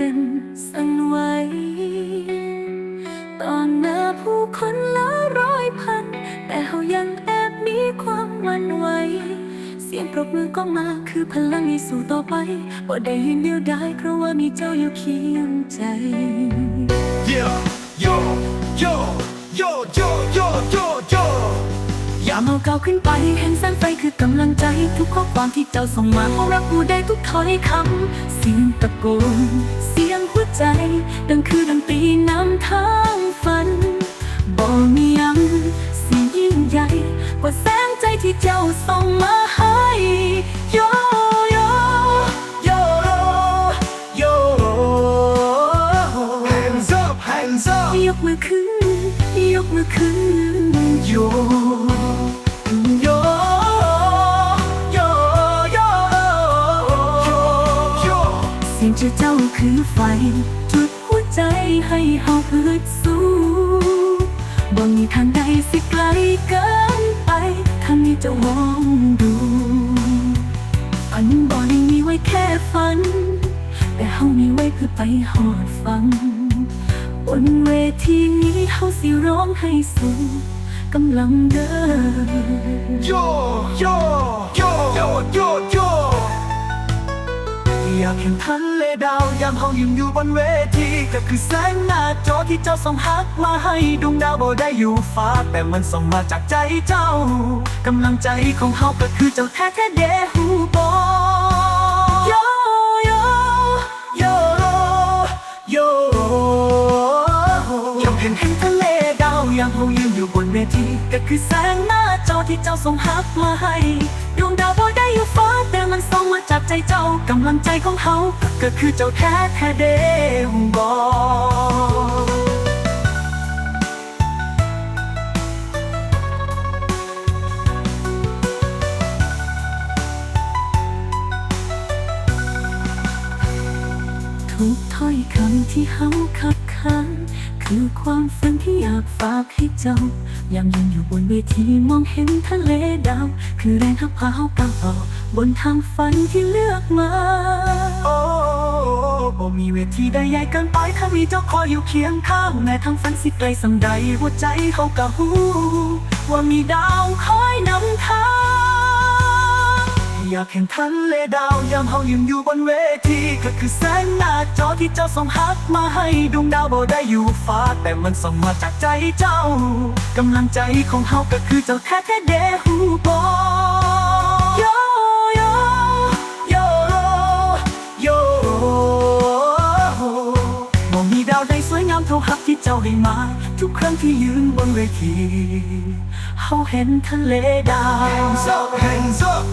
กันสั่นไหวตอนหน้าผู้คนละร้อยพัน แต่เขายังแอบมีความหวันไหวเสียงปรบมือก็มาคือพลังให้สู้ต่อไปบ่ได้ยินเดียวได้เพราะว่ามีเจ้าอยู่เคียงใจ เก่าขึ้นไปเห็นแสงไฟคือกำลังใจ ทุกข้อความที่เจ้าส่งมาเขารับรู้ได้ทุกถ้อยคำเสียงตะโกนเสียงหัวใจ ดังคือดนตรีนำทางฝันบอกมียังสิ่งยิ่งใหญ่กว่าแสงใจที่เจ้าส่งมาให้โยโย Yo, yo. Hands up, hands up. ยกมือขึ้น ยกมือขึ้น Yo, yo, จุดหัวใจให้เฮาพึดสู้บ่มีทางใดสิไกลเกินไปทางนี้จะมองดูฝันบ่ได้มีไว้แค่ฝัน แต่เฮามีไว้เพื่อไปหอดฟัง บนเวทีนี้เฮาสิร้องให้สู่กำลังเดิน yo, yo, ากเห็นทะเลดาวยามเฮายืนอยู่บนเวทีก็คือแสงหน้าจอที่เจ้าส่งฮักมาให้ดวงดาวบ่ได้อยู่ฟ้า แต่มันส่งมาจากใจเจ้ากำลังใจของเฮาก็คือเจ้าแท้แท้เดฮูบอโยโยโยโยยากเห็นเห็นทะเลดาวยามเฮายืนอยู่บนเวทีก็คือแสงหน้าจอที่เจ้าส่งฮักมาให้ ใจเจ้ากำลังใจของเฮาก็คือเจ้าแท้แท้เดฮูบอทุกถ้อยคำที่เฮาคับค้างคือความฝันที่อยากฝากให้เจ้า ยามยืนอยู่บนเวทีมองเห็นทะเลดาว คือแรงหักพาเฮาก้าวต่อ บนทางฝันที่เลือกมา โอ้บ่มีเวทีใดใหญ่เกินไปถ้ามีเจ้าคอยอยู่เคียงข้าง แม้ทางฝันสิไกลสังใดหัวใจเขากะหู ว่ามีดาวคอยนำทาง อยากเห็นทะเลดาวยามเฮายืนอยู่บนเวทีก็คือแสงหน้าจอที่เจ้าส่งฮักมาให้ดวงดาวบ่ได้อยู่ฟ้า แต่มันส่งมาจากใจเจ้ากำลังใจของเฮาก็คือเจ้าแท้แท้เดฮูบอ พักที่เจ้าให้มา ทุกครั้งที่ยืนบนเวทีเขาเห็นทะเลดาว Hands up Hands up